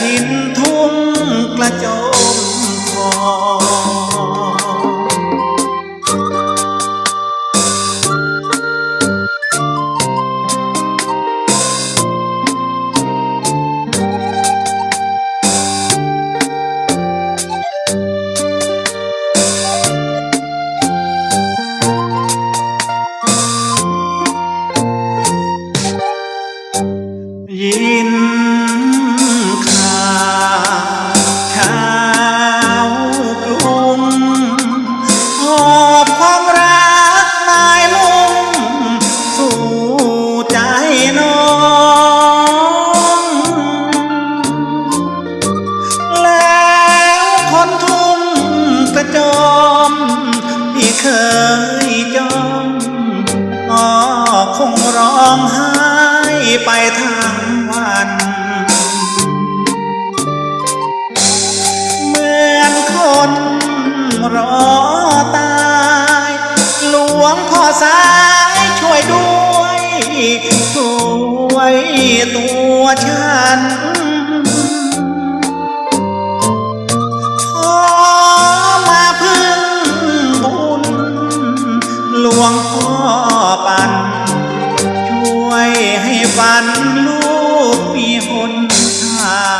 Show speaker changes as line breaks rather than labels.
thiên อสายช่วยด้วย ช่วยตัวฉันขอมาพึ่งบุญหลวงพ่อปัน ช่วยให้ฝันลูกมีหนทาง